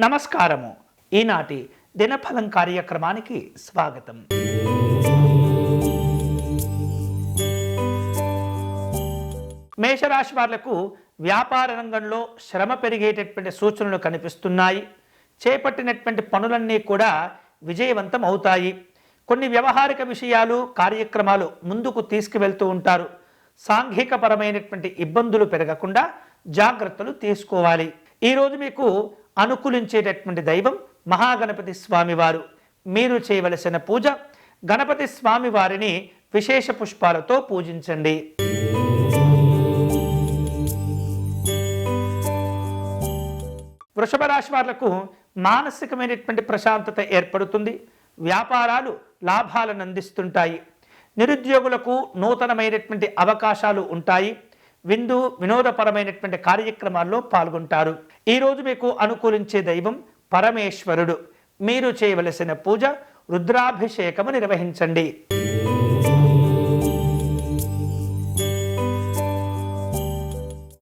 నమస్కారము. ఈనాటి దినఫలం కార్యక్రమానికి స్వాగతం. మేషరాశి వాళ్ళకు వ్యాపార రంగంలో శ్రమ పెరిగేటటువంటి సూచనలు కనిపిస్తున్నాయి. చేపట్టినటువంటి పనులన్నీ కూడా విజయవంతం అవుతాయి. కొన్ని వ్యవహారిక విషయాలు కార్యక్రమాలు ముందుకు తీసుకువెళ్తూ ఉంటారు. సాంఘికపరమైనటువంటి ఇబ్బందులు పెరగకుండా జాగ్రత్తలు తీసుకోవాలి. ఈరోజు మీకు అనుకూలించేటటువంటి దైవం మహాగణపతి స్వామివారు. మీరు చేయవలసిన పూజ గణపతి స్వామి వారిని విశేష పుష్పాలతో పూజించండి. వృషభ రాశి వాళ్ళకు మానసికమైనటువంటి ప్రశాంతత ఏర్పడుతుంది. వ్యాపారాలు లాభాలను అందిస్తుంటాయి. నిరుద్యోగులకు నూతనమైనటువంటి అవకాశాలు ఉంటాయి. విందు వినోదపరమైనటువంటి కార్యక్రమాల్లో పాల్గొంటారు. ఈరోజు మీకు అనుకూలించే దైవం పరమేశ్వరుడు. మీరు చేయవలసిన పూజ రుద్రాభిషేకము నిర్వహించండి.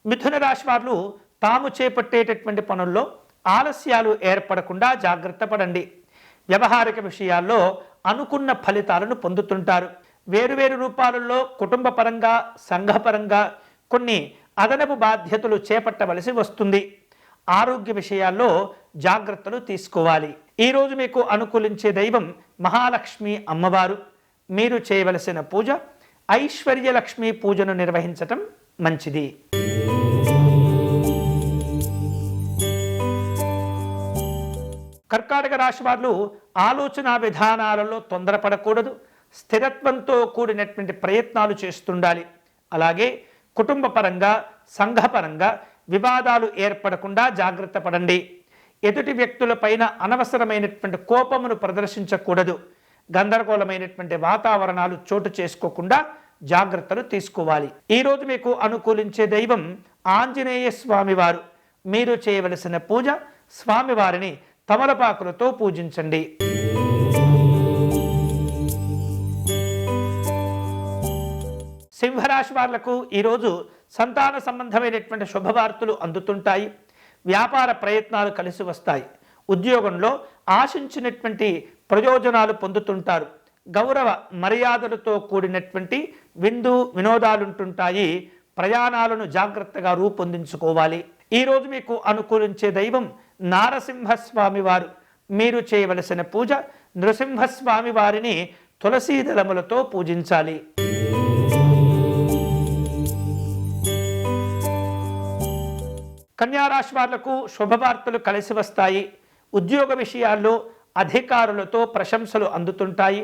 మిథున రాశి వారు తాము చేపట్టేటటువంటి పనుల్లో ఆలస్యాలు ఏర్పడకుండా జాగ్రత్త పడండి. వ్యవహారిక విషయాల్లో అనుకున్న ఫలితాలను పొందుతుంటారు. వేరువేరు రూపాలలో కుటుంబ పరంగా సంఘపరంగా కొన్ని అదనపు బాధ్యతలు చేపట్టవలసి వస్తుంది. ఆరోగ్య విషయాల్లో జాగ్రత్తలు తీసుకోవాలి. ఈరోజు మీకు అనుకూలించే దైవం మహాలక్ష్మి అమ్మవారు. మీరు చేయవలసిన పూజ ఐశ్వర్యలక్ష్మి పూజను నిర్వహించటం మంచిది. కర్కాటక రాశి వాళ్ళు ఆలోచన విధానాలలో తొందరపడకూడదు. స్థిరత్వంతో కూడినటువంటి ప్రయత్నాలు చేస్తుండాలి. అలాగే కుటుంబ పరంగా సంఘపరంగా వివాదాలు ఏర్పడకుండా జాగ్రత్త పడండి. ఎదుటి వ్యక్తులపైన అనవసరమైనటువంటి కోపమును ప్రదర్శించకూడదు. గందరగోళమైనటువంటి వాతావరణాలు చోటు చేసుకోకుండా జాగ్రత్తలు తీసుకోవాలి. ఈరోజు మీకు అనుకూలించే దైవం ఆంజనేయ స్వామివారు. మీరు చేయవలసిన పూజ స్వామివారిని తమలపాకులతో పూజించండి. సింహరాశి వాళ్ళకు ఈరోజు సంతాన సంబంధమైనటువంటి శుభవార్తలు అందుతుంటాయి వ్యాపార ప్రయత్నాలు కలిసి వస్తాయి. ఉద్యోగంలో ఆశించినటువంటి ప్రయోజనాలు పొందుతుంటారు. గౌరవ మర్యాదలతో కూడినటువంటి విందు వినోదాలుంటుంటాయి. ప్రయాణాలను జాగ్రత్తగా రూపొందించుకోవాలి. ఈరోజు మీకు అనుకూలించే దైవం నారసింహస్వామి వారు మీరు చేయవలసిన పూజ నృసింహస్వామి వారిని తులసీదళములతో పూజించాలి. కన్యారాశి వాళ్ళకు శుభవార్తలు కలిసి వస్తాయి. ఉద్యోగ విషయాల్లో అధికారులతో ప్రశంసలు అందుతుంటాయి.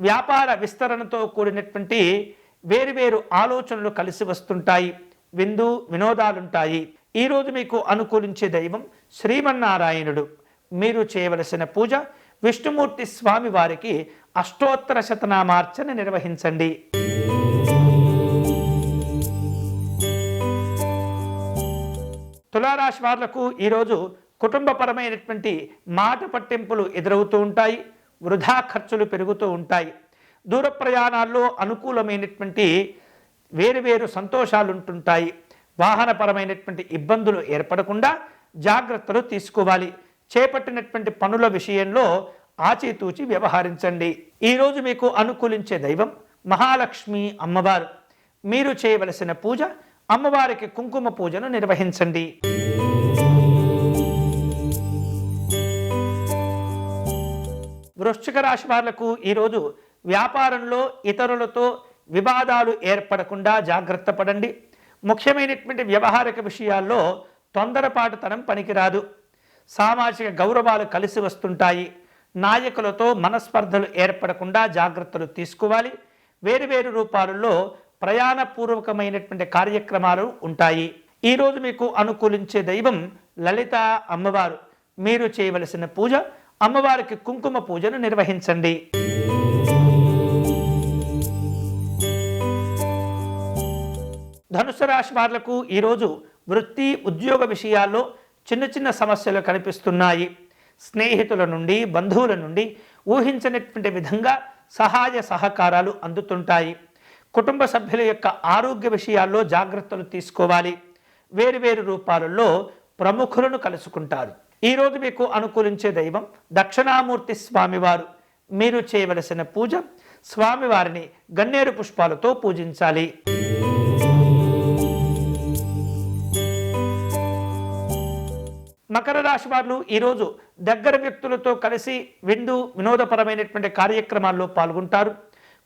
వ్యాపార విస్తరణతో కూడినటువంటి వేరువేరు ఆలోచనలు కలిసి వస్తుంటాయి. విందు వినోదాలుంటాయి. ఈరోజు మీకు అనుకూలించే దైవం శ్రీమన్నారాయణుడు. మీరు చేయవలసిన పూజ విష్ణుమూర్తి స్వామి వారికి అష్టోత్తర శతనామార్చన నిర్వహించండి. తులారాశి వాళ్ళకు ఈరోజు కుటుంబపరమైనటువంటి మాట పట్టింపులు ఎదురవుతూ ఉంటాయి వృధా ఖర్చులు పెరుగుతూ ఉంటాయి. దూర ప్రయాణాల్లో అనుకూలమైనటువంటి వేరువేరు సంతోషాలు ఉంటుంటాయి. వాహనపరమైనటువంటి ఇబ్బందులు ఏర్పడకుండా జాగ్రత్తలు తీసుకోవాలి. చేపట్టినటువంటి పనుల విషయంలో ఆచితూచి వ్యవహరించండి. ఈరోజు మీకు అనుకూలించే దైవం మహాలక్ష్మి అమ్మవారు. మీరు చేయవలసిన పూజ అమ్మవారికి కుంకుమ పూజను నిర్వహించండి. వృశ్చిక రాశి వాళ్ళకు ఈరోజు వ్యాపారంలో ఇతరులతో వివాదాలు ఏర్పడకుండా జాగ్రత్త పడండి. ముఖ్యమైనటువంటి వ్యవహారిక విషయాల్లో తొందరపాటుతనం పనికిరాదు. సామాజిక గౌరవాలు కలిసి వస్తుంటాయి. నాయకులతో మనస్పర్ధలు ఏర్పడకుండా జాగ్రత్తలు తీసుకోవాలి. వేరువేరు రూపాలలో ప్రయాణపూర్వకమైనటువంటి కార్యక్రమాలు ఉంటాయి. ఈరోజు మీకు అనుకూలించే దైవం లలిత అమ్మవారు. మీరు చేయవలసిన పూజ అమ్మవారికి కుంకుమ పూజను నిర్వహించండి. ధనుసు రాశి వాళ్ళకు ఈరోజు వృత్తి ఉద్యోగ విషయాల్లో చిన్న చిన్న సమస్యలు కనిపిస్తున్నాయి. స్నేహితుల నుండి బంధువుల నుండి ఊహించనటువంటి విధంగా సహాయ సహకారాలు అందుతుంటాయి. కుటుంబ సభ్యుల యొక్క ఆరోగ్య విషయాల్లో జాగ్రత్తలు తీసుకోవాలి. వేరువేరు రూపాలలో ప్రముఖులను కలుసుకుంటారు. ఈరోజు మీకు అనుకూలించే దైవం దక్షిణామూర్తి స్వామివారు. మీరు చేయవలసిన పూజ స్వామివారిని గన్నేరు పుష్పాలతో పూజించాలి. మకర రాశి వారు ఈరోజు దగ్గర వ్యక్తులతో కలిసి విందు వినోదపరమైనటువంటి కార్యక్రమాల్లో పాల్గొంటారు.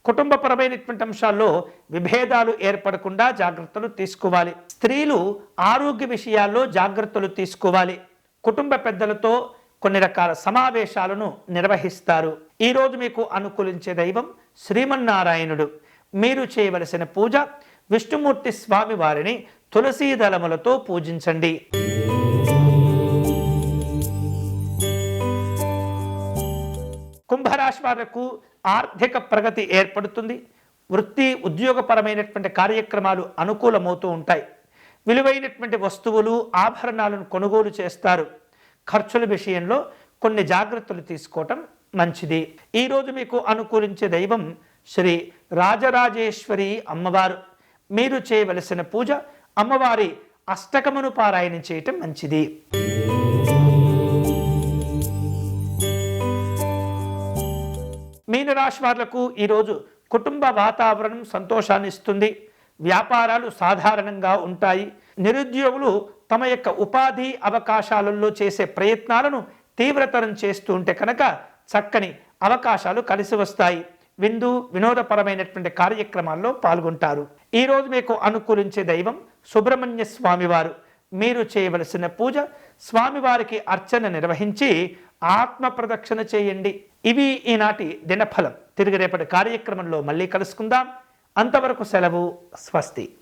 కుటుంబపరమైనటువంటి అంశాల్లో విభేదాలు ఏర్పడకుండా జాగ్రత్తలు తీసుకోవాలి. స్త్రీలు ఆరోగ్య విషయాల్లో జాగ్రత్తలు తీసుకోవాలి. కుటుంబ పెద్దలతో కొన్ని రకాల సమావేశాలను నిర్వహిస్తారు. ఈరోజు మీకు అనుకూలించే దైవం శ్రీమన్నారాయణుడు. మీరు చేయవలసిన పూజ విష్ణుమూర్తి స్వామి వారిని తులసీ దళములతో పూజించండి. కుంభరాశి వారికి ఆర్థిక ప్రగతి ఏర్పడుతుంది. వృత్తి ఉద్యోగపరమైనటువంటి కార్యక్రమాలు అనుకూలమవుతూ ఉంటాయి. విలువైనటువంటి వస్తువులు ఆభరణాలను కొనుగోలు చేస్తారు. ఖర్చుల విషయంలో కొన్ని జాగ్రత్తలు తీసుకోవటం మంచిది. ఈరోజు మీకు అనుకూలించే దైవం శ్రీ రాజరాజేశ్వరి అమ్మవారు. మీరు చేయవలసిన పూజ అమ్మవారి అష్టకమును పారాయణ చేయటం మంచిది. మీనరాశి వాళ్ళకు ఈరోజు కుటుంబ వాతావరణం సంతోషాన్ని ఇస్తుంది వ్యాపారాలు సాధారణంగా ఉంటాయి. నిరుద్యోగులు తమ యొక్క ఉపాధి అవకాశాలలో చేసే ప్రయత్నాలను తీవ్రతరం చేస్తూ ఉంటే కనుక చక్కని అవకాశాలు కలిసి వస్తాయి. విందు వినోదపరమైనటువంటి కార్యక్రమాల్లో పాల్గొంటారు. ఈరోజు మీకు అనుకూలించే దైవం సుబ్రహ్మణ్య స్వామివారు. మీరు చేయవలసిన పూజ స్వామివారికి అర్చన నిర్వహించి ఆత్మ ప్రదక్షిణ చేయండి. ఇవి ఈనాటి దినఫలం. తిరిగి రేపటి కార్యక్రమంలో మళ్ళీ కలుసుకుందాం. అంతవరకు సెలవు స్వస్తి.